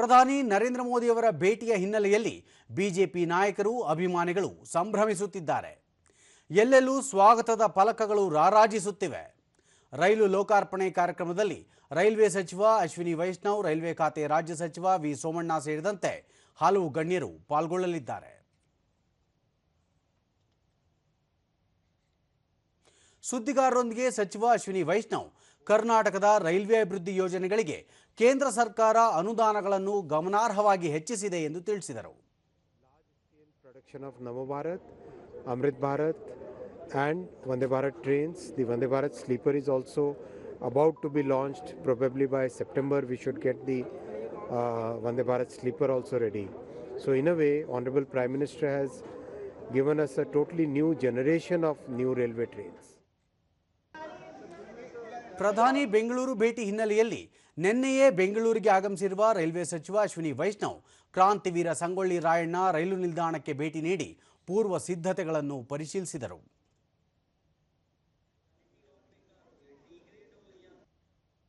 ಪ್ರಧಾನಿ ನರೇಂದ್ರ ಮೋದಿಯವರ ಭೇಟಿಯ ಹಿನ್ನೆಲೆಯಲ್ಲಿ ಬಿಜೆಪಿ ನಾಯಕರು ಅಭಿಮಾನಿಗಳು ಸಂಭ್ರಮಿಸುತ್ತಿದ್ದಾರೆ. ಎಲ್ಲೆಲ್ಲೂ ಸ್ವಾಗತದ ಫಲಕಗಳು ರಾರಾಜಿಸುತ್ತಿವೆ. ರೈಲು ಲೋಕಾರ್ಪಣೆ ಕಾರ್ಯಕ್ರಮದಲ್ಲಿ ರೈಲ್ವೆ ಸಚಿವ ಅಶ್ವಿನಿ ವೈಷ್ಣವ್, ರೈಲ್ವೆ ಖಾತೆ ರಾಜ್ಯ ಸಚಿವ ವಿ ಸೋಮಣ್ಣ ಸೇರಿದಂತೆ ಹಲವು ಗಣ್ಯರು ಪಾಲ್ಗೊಳ್ಳಲಿದ್ದಾರೆ. ಸುದ್ದಿಗಾರರೊಂದಿಗೆ ಸಚಿವ ಅಶ್ವಿನಿ ವೈಷ್ಣವ್ ಕರ್ನಾಟಕದ ರೈಲ್ವೆ ಅಭಿವೃದ್ಧಿ ಯೋಜನೆಗಳಿಗೆ ಕೇಂದ್ರ ಸರ್ಕಾರ ಅನುದಾನಗಳನ್ನು ಗಮನಾರ್ಹವಾಗಿ ಹೆಚ್ಚಿಸಿದೆ ಎಂದು ತಿಳಿಸಿದರು Namo Bharat, Amrit Bharat, and Vande Bharat trains. The Vande Bharat sleeper is also about to be launched. Probably by September, we should get the uh, Vande Bharat sleeper also ready. So, in a way, Honorable Prime Minister has given us a totally new generation of new railway trains. ಪ್ರಧಾನಿ ಬೆಂಗಳೂರು ಭೇಟಿ ಹಿನ್ನೆಲೆಯಲ್ಲಿ ನಿನ್ನೆಯೇ ಬೆಂಗಳೂರಿಗೆ ಆಗಮಿಸಿರುವ railway ಸಚಿವ ಅಶ್ವಿನಿ ವೈಷ್ಣವ್, ಕ್ರಾಂತಿವೀರ ಸಂಗೊಳ್ಳಿ ರಾಯಣ್ಣ ರೈಲು ನಿಲ್ದಾಣಕ್ಕೆ ಭೇಟಿ ನೀಡಿ ಪೂರ್ವ ಸಿದ್ಧತೆಗಳನ್ನು ಪರಿಶೀಲಿಸಿದರು.